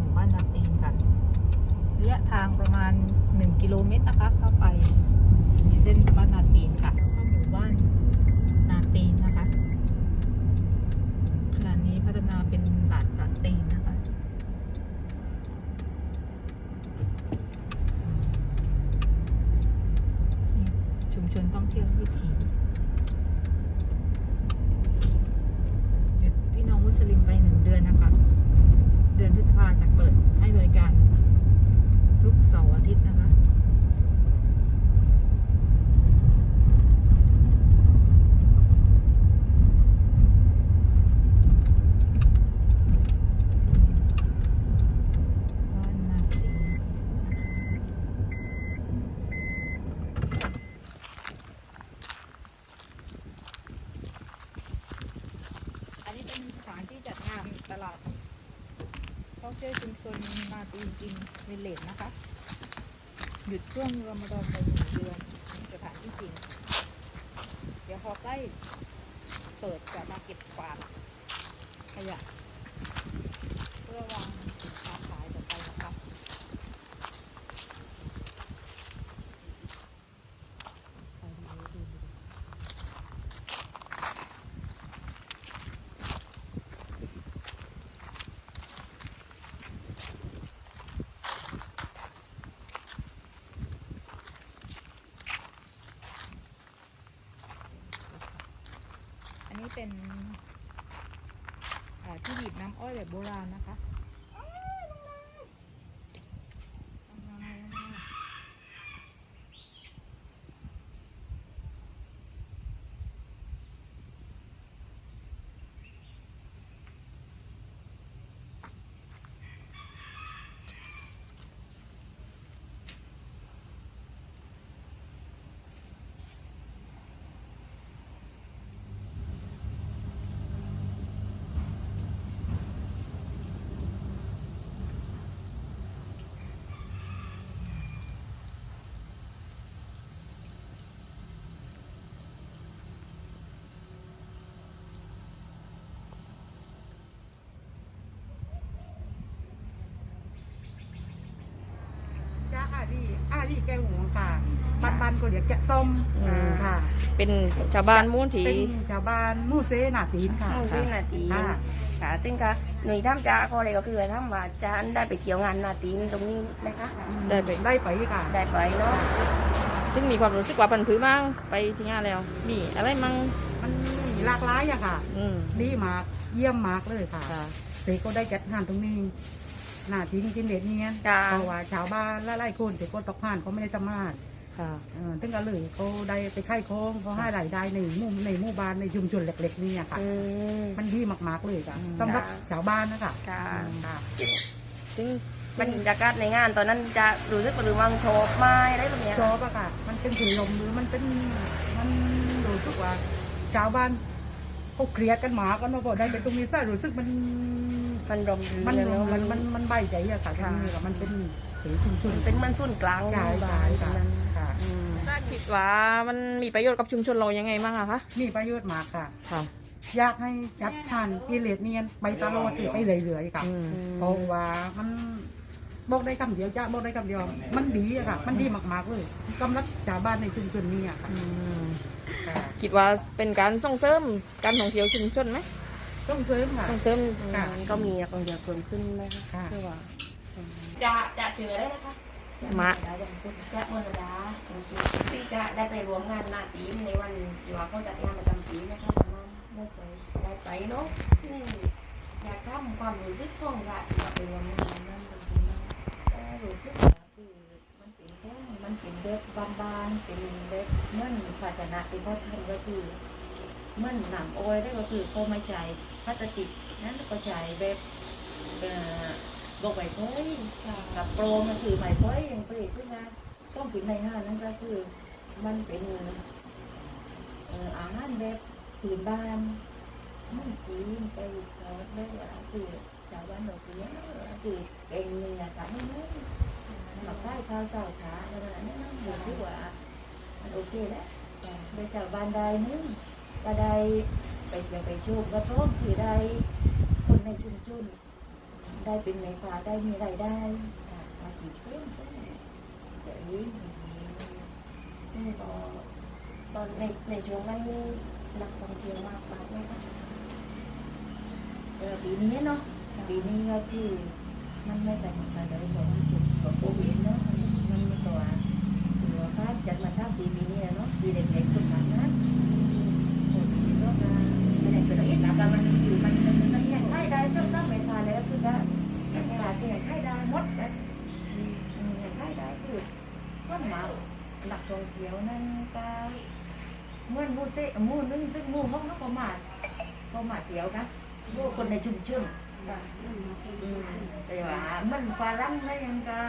หมู่บ้านนาตีนค่ะระยะทางประมาณ 1 กิโลเมตรนะคะเข้าไปมีเส้นบ้านนาตีนค่ะเข้าหมู่บ้านนาตีนนะคะขณะนี้พัฒนาเป็นหลาดนาตีนนะคะ นี่ชุมชนท่องเที่ยววิถีหยุดพี่น้องมุสลิมไปหนึ่งเดือนนะคะ เดือนพฤษภาจะเปิดให้บริการทุกเสาร์อาทิตย์นะคะ บ้านนาตีอันนี้เป็นสถานที่จัดงานตลาดท่อง เที่ยวชุมชนมาตีนจริงวิลเลจนะคะ หยุดช่วงรอมฎอนไปหนึ่งเดือนเป็นสถานที่จริง เดี๋ยวพอใกล้เปิดจะมาเก็บกวาดขยะ เพื่อวางขาขายต่อไปนะคะ ไปดูดูดูอันนี้ เป็นที่บีบน้ำอ้อยแบบโบราณนะคะ จ้าอาดีอาดีแกงหัวค่ะบ้านบ้านก็เรียกแกะส้มอืม ค่ะเป็นชาวบ้านมูนทีเป็นชาวบ้านมู่เซหนาตีนค่ะห้องที่นาตีนค่ะ ค่ะซึ่งก็หน่วยท่ามจ้าก็เลยก็คือท่ามว่าจานได้ไปเที่ยวงานนาตีนตรงนี้ไหมคะได้ไปได้ไปค่ะ ได้ไปเนาะซึ่งมีความรู้สึกว่าพันผือมั่งไปที่งานแล้ว มีอะไรมั่งมันมีหลากหลายอะค่ะ อืม ดีมาก เยี่ยมมากเลยค่ะค่ะเสกก็ได้จัดงานตรงนี้ หนาตีนกินเด็ดเนียนจ้าเพราะว่าชาวบ้านหลายๆคนเสกก็ตกผ่านเขาไม่ได้สามารถค่ะ เออถึงก็เลยเขาได้ไปค่ายโค้งเขาให้รายได้ในหมู่ในหมู่บ้านในชุมชนเล็กๆนี่อะค่ะ อืม มันดีมากๆเลยค่ะอืมสำหรับค่ะชาวบ้านนะคะค่ะค่ะ ซึ่งบรรยากาศในงานตอนนั้นจะรู้สึกว่าหรือวังโชบไม้อะไรแบบเนี้ยชอบอะค่ะ มันเป็นถือลมหรือมันเป็นมันรู้สึกว่าชาวบ้านเขาเครียดกันหมากันมาบอกได้เป็นตรงนี้ซะรู้สึกมัน มันรมมันเร็วๆมันมันมันใบใจอะค่ะตรงนี้อะมันเป็นถือชุมชนเป็นเหมันสุ่นกลางใช่หมู่ใช่บ้านตรค่ะงนั้นค่ะอืมคิดว่ามันมีประโยชน์กับชุมชนเรายังไงบ้างอะคะมีประโยชน์มากค่ะค่ะอยากให้จัดทานกิเลสเนียนไปตลอดไปเรื่อยๆค่ะอืมเพราะว่ามันบอกได้คำเดียวจ้าบอกได้คำเดียว มันดีอะค่ะ มันดีมากๆเลยสำหรับชาวบ้านในชุมชนนี้อะค่ะอืมค่ะคิดว่าเป็นการส่งเสริมการท่องเที่ยวชุมชนไหม ต้องเสริมค่ะ ส่งเสริมค่ะ ก็มีนักท่องเที่ยวเพิ่มขึ้นไหมคะค่ะคือว่าจะจะเชื่อได้นะคะมาจะมรดาโอเคซึ่งจะได้ไปรวมงานหน้าตีนในวันที่ว่าเขาจัดงานประจำปีนะคะประมาณได้ไปได้ไปเนาะซึ่งอยากทำความรู้สึกของญาติที่ว่าไปรวมงานนั้นจริงๆก็รู้สึกว่าคือมันเป็นแค่มันเป็นเด็กบานๆเป็นเด็กเหมื่อนภาชนะที่เขาทำก็คือ เหมื่อนหนำโอยได้ก็คือเขาไม่ใช้พลาสติกนั้นก็ใช้แบบเอ่อบอกใบเตยกับโปรมันคือใบเตยอย่างผลิตขึ้นมาต้องกินในห้างนั่นก็คือ มันเป็นเอ่ออาหารแบบพื้นบ้านมันจีนไปทอดได้ว่าคือชาวบ้านเราเลี้ยงคือเองเนี่ยแต่ไม่ไม่มาได้ข้าวเช้าขาอะไรแบบนี้นะอยู่ที่ว่ามันโอเคแล้วไปชาวบ้านใดนึง ก็ได้ไปเที่ยวไปชมกระท่อมคือได้คนในชุมชนได้เป็นในฟ้าได้มีรายได้มาถีบเพิ่มเพิ่มแต่นี้ซึ่ก็ตอนในในช่วงนั้นนี่นักท่องเที่ยวมากมากไหมคะเออปีนี้เนาะปีนี้ก็คือมันไม่แต่งแต่เลยสองจุดกับโควิดเนาะมันม่ตัวตัวฟ้าจัดมาทั้งปีปีนี้เนาะปีเด็กๆคนนั้นนะโอ้ยก็มาไม่ได้เป็นอิสระมันอยู่มันมันมันยังไงได้ต้องต้องไปทานแล้วคือได้ยังไงที่ยังไงได้หมดนะยังไงได้คือ ก็มาหลักท่องเที่ยวนั่นก็เมื่อมูเจมูนึงซึ่งมูห้องนกประมาณประมาณเที่ยวนะมูคนในชุมชนแต่ว่ามันฝรั่งนะยังก็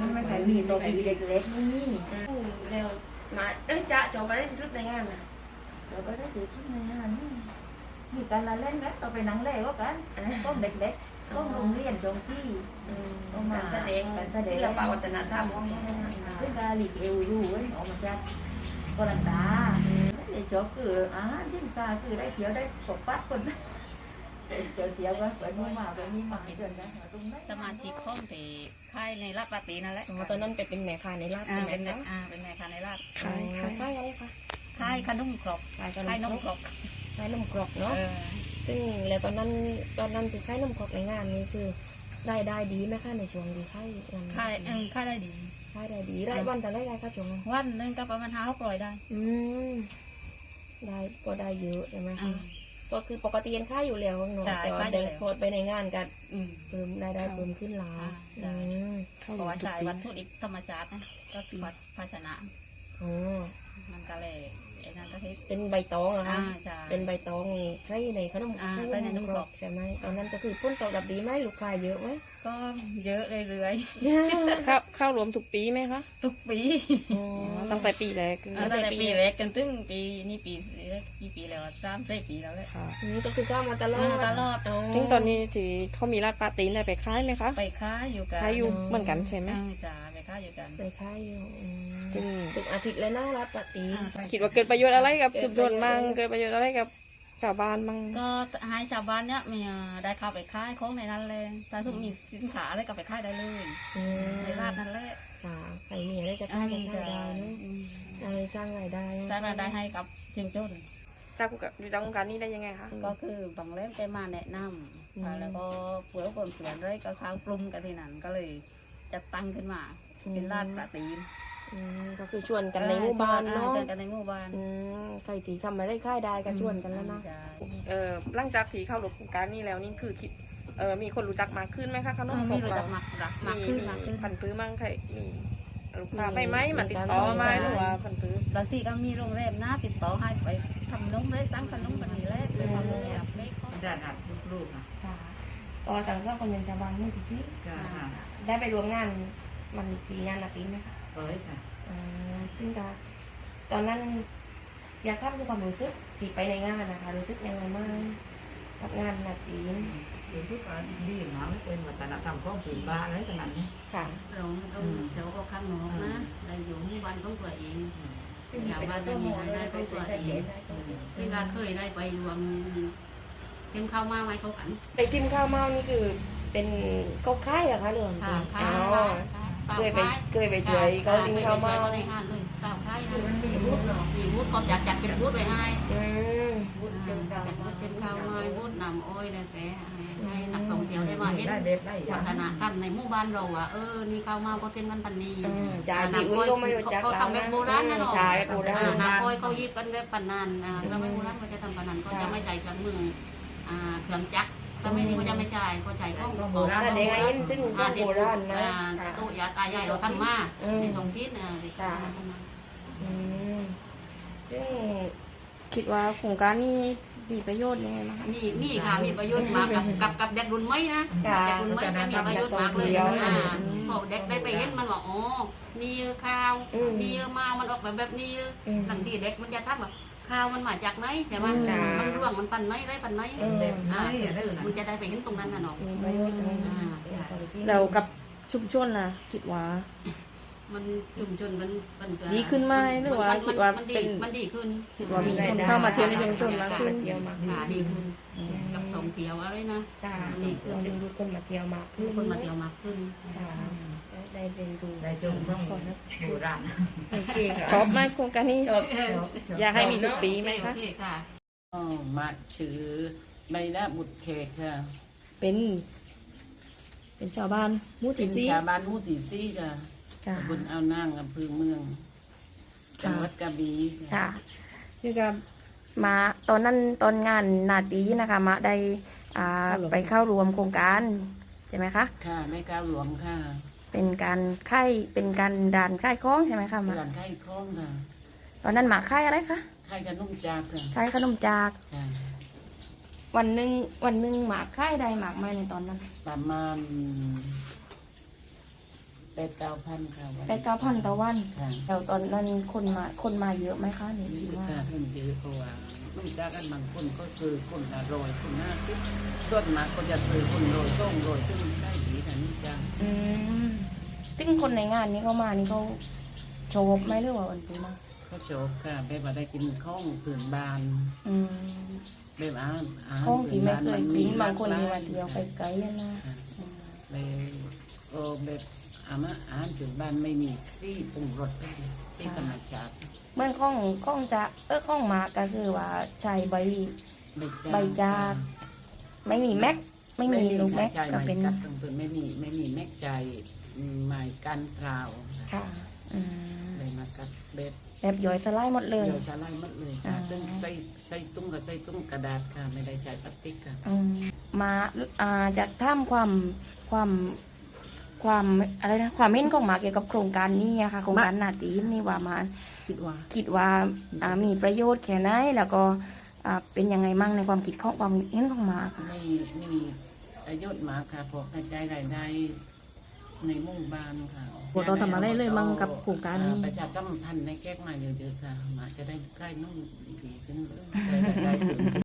มันไม่เคยมีตัวปีเล็กๆนี่อืมแล้วมาเอ้ยจะจบมาได้ที่รุดในงานนะเราได้ถือชุดในงานนี่มีการละเล่นนะต่อไปนังเล่ก็กันก็เด็กๆ ก็โรงเรียนจงที่อืมต้องมาการแสดงการแสดงศิลปะวัฒนธรรมของเขาเนี่ยซึ่งการหลีกเอวอยู่เว้ยออกมาจากกรันตาไม่ได้จบคืออาหารที่ตาคือได้เขียวได้ปกปัดคนเจียวเจียวก็เปิดมือมาเปิดมือมาจนนะตรงนั้นสมาชิกของที่ค่ายในลาดปาตีนั่นแหละอ๋อตอนนั้นไปเป็นแม่ค้าในลาดอ่าใช่ไหมเป็นคะอ่าเป็นแม่ค้าในลาดขายขายอะไรคะค่ายขนมกรอบขายขนค่ายนมมคกรรกอบขายนมกรอกเนาะเออ ซึ่งแล้วตอนนั้นตอนนั้นที่ขายนมกรอกในงานนี้คือรายได้ดีไหมคะในช่วงที่ขายงานค่ายเออค่ายได้ดีขายได้ดีรายวันแต่รายได้ค่ะช่วงนั้นวันนึงก็ประมาณห้าหกร้อยได้ อืมได้ก็ได้เยอะใช่ไหมคะก็คือปกติยังขายอยู่แล้วเนาะใช่แต่ว่าขายอยู่ได้แล้วพอไปในงานกันเพิ่มรายได้เพิ่มขึ้นหลายอ่าใช่อืมเพราะว่าใช้วัตถุดิบธรรมชาตินะก็คือวัดภาชนะอ๋อมันก็เลย ไอ้นั่นก็คือเป็นใบตองเหรอะอ่าคะใช่เป็นใบตองใช้ในขนมอ่าใช้ใช้ในในนนมมกกรรออบบใช่ไหมตอนนั้นก็คือต้นตอบรับดีไหมลูกค้าเยอะไหม ก็เยอะเรื่อยเข้าเข้ารวมทุกปีไหมคะๆทุกปีตั้งแต่ปีแรกเออตั้งแต่ปีแรกจนถึงปีนี่ปีกี่ปีแล้วสามสี่ปีแล้วแหละ ค่ะนี่ก็คือเข้ามาตลอเอดอตลอดถึงตอนนี้ที่เขามีราดปลาตีนได้ไปขายไหมคะไปค้ายอยู่กันขายอยู่เหมือนกันใช่ไหมเออจ้าไปค้ายอยู่กันไปขายอยู่อืมจึงทุกอาทิตย์เลยนะราดปลาตีนอ่าคิดว่าเกิดประโยชน์อะไรกับเกิชุดมปชระนโยชน์มั่งเกิดประโยชน์อะไรกับชาวบ้านมั่งก็ให้ชาวบ้านเนี่ยมีเอ่อได้เข้าไปขายของในนั้นเลยถ้าทุกมีสินค้าอะไรก็ไปขายได้เลยอืมในร้านนั้นแหละค่ะใครมีอะไรจะเอขายอก็ขายจะได้เนอะอืมอะไรสร้างรายได้สร้างรายได้ให้กับชุมชนจากอยู่จากโครงการนี้ได้ยังไงคะก็คือบางเล่มไปมาแนะนำค่ะแล้วก็เผื่อคนเผื่อเลยก็เข้ากลุ่มกันที่นั่นก็เลยจะตั้งขึ้นมาเป็นร้านปลาตีน อืมก็คือชวนกันในหมู่บ้านเนาะเจอกันในหมู่บ้านอืมใครที่ทำอะไรขายได้ก็ชวนกันแล้วนะใช่เออหลังจากที่เข้าร่วมโครงการนี้แล้วนี่คือคิดเออมีคนรู้จักมากขึ้นไหมคะขนเอมอขมีองรู้จัเรากมากรักมากมีขึ้นมีมากขึ้น พันธุ์พื้มั่งใครมีลูกค้ามีไปไหมมาติดต่อไหมหรือว่าพันธุ์พื้บางทีก็มีโรงแรมนะติดต่อให้ไปทำนมเลยตั้งขนมกันนี่แหละไปทำโรงแรมไม่ค่อยด้านอัดลูกๆอะค่ะก็ต่างก็คนเป็นชาวบ้านนี่ทีที่ก็ค่ะ ได้ไปรวมงานมันกี่งานนาปีไหมคะ เอ้ยค่ะอ่าซึ่งก็ตอนนั้น อยากทราบถึงความรู้สึกที่ไปในงานนะคะ รู้สึกยังไงบ้างกับงานนาปีรู้สึกว่าดีมากเป็นวัฒนธรรมของผืนบ้านอะไรขนาดนี้ค่ะเราเราเดี๋ยวก็ข้างนอกนะเราอยู่หมู่บ้านของตัวเองชาวบ้านจะมีรายได้ของตัวเองซึ่งก็เคยได้ไปรวมเต็มข้าวมาไว้เขากันไปกินข้าวเมานี่คือเป็นเขาค่ายเหรอคะเรื่องค่ะอ๋ข้าวอสาว เคยไปค่ายเคยไปช่วยเขากินข้าวเมาเคยไปช่วยเขาในงานเลยสาวค่ายนะมันมีรูปเนาะมีบูธก็จัดจัดเป็นบูธไว้ให้อืมรูปเป็เป็นนกาการรเป็นข้าวน้อยบูธนำอ้อยแล้วแต่ให้นักท่องเที่ยวได้มาเห็นได้เด็บได้ยัวังฒนธรรมในหมู่บ้านเราอะเออนี่ข้าวมาเขาเต็มกันปันนี้อืมจ่ายที่อื่นก็ไม่รู้จักเขาทำแบบโบราณนะเนาะใช่แบบโบราณอ่านาโอยเขายิบกันแบบปันนันอ่าเราไม่โบราณเขาจะทำปันนันเขาจะไม่ใช้เครื่องมืออ่าเครื่องจักร ถ้าไม่นี่เขาจะไม่ใช้เขาใช้ของถ้าเด็กอายุถึงต้องโบราณนะอ่าตู้ยาตายายเราทำมาอืมในตรงที่เนี่ยเด็กค่ะทำมาอืมซึ่งคิดว่าโครงการนี้มีประโยชน์ยังไงบ้างมีมีค่ะมีประโยชน์มากกับกับกับเด็กรุ่นใหม่นะเด็กรุ่นใหม่ก็มีประโยชน์มากเลยอ่าพวกเด็กได้ไปเห็นมันว่าอ๋อนี่ข้าวนี่มามันออกแบบแบบนี้อืมบางทีเด็กมันจะทักแบบ ข้าวมันมาจากไหนใช่ไหมอืมมันร่วงมันปันไหนไรปันไหนอืมอ่าเออมันจะได้ไปเห็นตรงนั้นนะเนาะมีประโยชน์อืมอ่าเรากับชุมชนล่ะ คิดว่า มันชุมชนมันมันก็ดีขึ้นไหมหรือว่าคิดว่ามันดีเป็น มันดีขึ้นคิดว่ามีคนเข้ามาเที่ยวในชุมชนมากขึ้น เที่ยวมากขึ้นค่ะดีขึ้น กับท่องเที่ยวอะไรนะค่ะมันดีขึ้นเราดึงดูคนมาเที่ยวมากคืขึ้อนคนมาเที่ยวมากขึ้นค่ะ ได้เรียนรู้ได้จงต้องโบราณโอเคค่ะชอบไหมโครงการนี้ชอบอยากให้มีทุกปีไหมคะ โอเคค่ะอ๋อมาชื่อใบหน้าบุตรเขกค่ะเป็น เป็นชาวบ้านหมู่เป็ที่นสี่ชาวบ้านมูติซี่ค่ะค่ะ ตำบนเอาวนางอำเภอเมืองจังหวัดกระบี่ค่ะ คือกับ มาตอนนั้นตอนงานนาตีนะคะ มาได้อ่าเข้าร่วม ไปเข้ารวมโครงการ ใช่ไหมคะ ค่ะในก้าวหลวงค่ะ เป็นการค่ายเป็นการด่านค่ายคล้องใช่ไหมคะมาเพื่อนไข่คล้องค่ะตอนนั้นหมาค่ายอะไรคะไข่กระนุ่มจากค่ะค่ายขนมจาก ค่ะวันหนึ่งวันหนึ่งหมากค่ายใดหมากไม่ในตอนนั้นประมาณแปดเก้าพันค่ะวันแปดเก้าพันต่อวันค่ะแล้วตอนนั้นคนมาคนมาเยอะไหมคะนี่นี่ดีคือมากค่ะเพิ่นเยอะเพราะว่า นุ่มจากกันบางคนก็ซื้อคนละร้อยคนห้าสิบส่วนมากก็จะซื้อคนโรยส่งโรยซึ่งได้ดีค่ะนี่จ้าอืมซึ่งคนในงานนี้เขามานี่เขาโชว์ไหมหรือว่าวันปีมาเขาโจบค่ะแบบว่าได้กินข้องผื่นบานอืมแบบอาหารอาหารห้องที่ไม่เคยกินหลบางคนหลมีวันเดียวไปไกลอะนะค่ะเลยก็แบบอาหารอาหารผื่นบานไม่มีซี่ปรุงรสเลยที่ธรรมชาติ เมื่อข้องข้องจะเออข้องหมากก็คือว่าใช้ใบใบจากไม่มีแม็ก ไม่มีลูกแม็กใช่ก็ไม่เป็นกัดตรงตัวไม่มีไม่มีแม็กใจไม้กันพราวค่ะอืมเลยมากัดเบ็ดแบบย่อยสลายหมดเลยเดี๋ยวจะไล่หมดเลยค่ะอ่าซึ่งใส่ใส่ตุ้งกับใส่ตุ้งกระดาษค่ะ ไม่ได้ใช้พลาสติกค่ะอืมมาอ่าจะท่ามความความ ความอะไรนะความเห็นของหมาเกี่ยวกับโครงการนี้อะค่ะโครงการนาตีมนี่ว่ามาคิดว่าคิดว่าอ่ามีประโยชน์แค่ไหนแล้วก็อ่าเป็นยังไงมั่งในความคิดของความเห็นของหมาค่ะไม่มีประโยชน์มากค่ะเพอกระจายรายได้ในหมู่บ้านค่ะพวกเราทำอะไรเลยมั่งกับโครงการนี้อ่ประชาสัมพันธ์ในแก้กมาเยอะๆค่ะหมาจะได้ใกล้นุ่มดีขึ้นเลยได้รายได้เพิ่มขึ้น